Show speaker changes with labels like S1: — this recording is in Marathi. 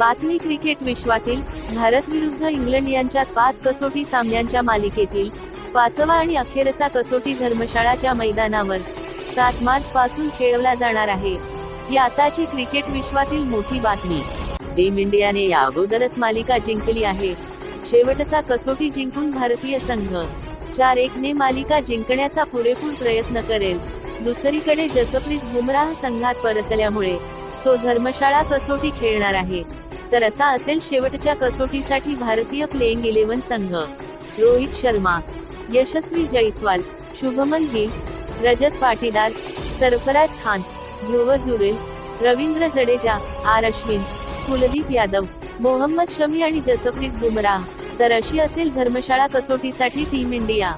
S1: बातमी क्रिकेट विश्वातील भारत विरुद्ध इंग्लंड यांच्यात पाच कसोटी सामन्यांच्या मालिकेतील पाचवा आणि अखेरचा कसोटी धर्मशाळाच्या मैदानावर सात मार्च पासून खेळवला जाणार आहे. ही आताची क्रिकेट विश्वातील मोठी बातमी. टीम इंडियाने या अगोदरच मालिका जिंकली आहे. शेवटचा कसोटी जिंकून भारतीय संघ चार एक ने मालिका जिंकण्याचा पुरेपूर प्रयत्न करेल. दुसरीकडे जसप्रीत बुमराह संघात परतल्यामुळे तो धर्मशाळा कसोटी खेळणार आहे. तर असा असेल शेवटच्या कसोटीसाठी भारतीय प्लेइंग इलेव्हन संघ. रोहित शर्मा यशस्वी जयस्वाल शुभमन गिल रजत पाटीदार सरफराज खान ध्रुव जुरेल रवींद्र जडेजा आर अश्विन कुलदीप यादव मोहम्मद शमी आणि जसप्रीत बुमराह. तर अशी असेल धर्मशाळा कसोटीसाठी टीम इंडिया.